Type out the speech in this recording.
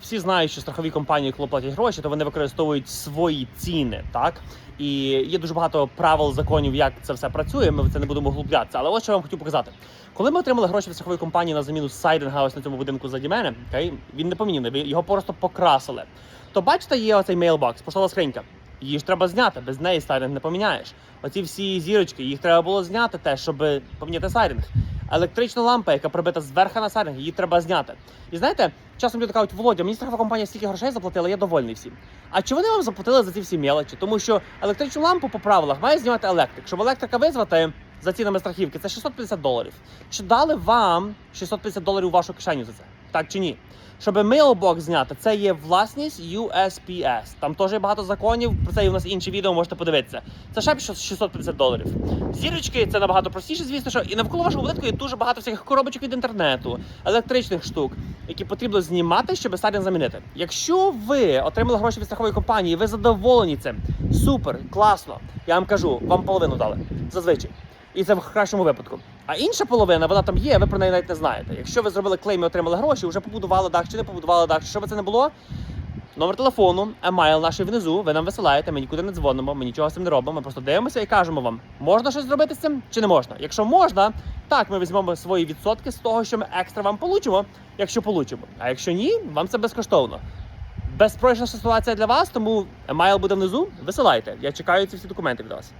всі знають, що страхові компанії, коли платять гроші, то вони використовують свої ціни, так і є дуже багато правил, законів, як це все працює. Ми в це не будемо глублятися. Але ось що я вам хотів показати. Коли ми отримали гроші від страхової компанії на заміну сайдинга ось на цьому будинку заді мене, окей, він не поміняний, його просто покрасили. То бачите, є оцей мейлбокс, поштова скринька. Її ж треба зняти, без неї сайдинг не поміняєш. Оці всі зірочки, їх треба було зняти теж, щоб поміняти сайдинг. Електрична лампа, яка прибита зверху на сарінг, її треба зняти. І знаєте, часом люди кажуть, Володя, мені страхова компанія стільки грошей заплатила, я довольний всім. А чи вони вам заплатили за ці всі мелочі? Тому що електричну лампу по правилах має знімати електрик. Щоб електрика визвати за цінами страхівки, це 650 доларів. Чи дали вам 650 доларів у вашу кишеню за це? Так чи ні? Щоб мейлбокс зняти, це є власність USPS. Там теж є багато законів. Про це є у нас інші відео можете подивитися. Це ще 650 доларів. Зірочки це набагато простіше, звісно, що і навколо вашого будинку є дуже багато всяких коробочок від інтернету, електричних штук, які потрібно знімати, щоб сайдинг замінити. Якщо ви отримали гроші від страхової компанії, ви задоволені цим. Супер, класно. Я вам кажу, вам половину дали. Зазвичай. І це в кращому випадку. А інша половина, вона там є, ви про неї навіть не знаєте. Якщо ви зробили клейм і отримали гроші, вже побудували дах чи не побудували дах, що би це не було. Номер телефону, емайл наш внизу, ви нам висилаєте, ми нікуди не дзвонимо, ми нічого з цим не робимо. Ми просто дивимося і кажемо вам, можна щось зробити з цим чи не можна. Якщо можна, так ми візьмемо свої відсотки з того, що ми екстра вам получимо, якщо получимо. А якщо ні, вам це безкоштовно. Безпрочна ситуація для вас, тому емайл буде внизу. Висилайте. Я чекаю ці всі документи від вас.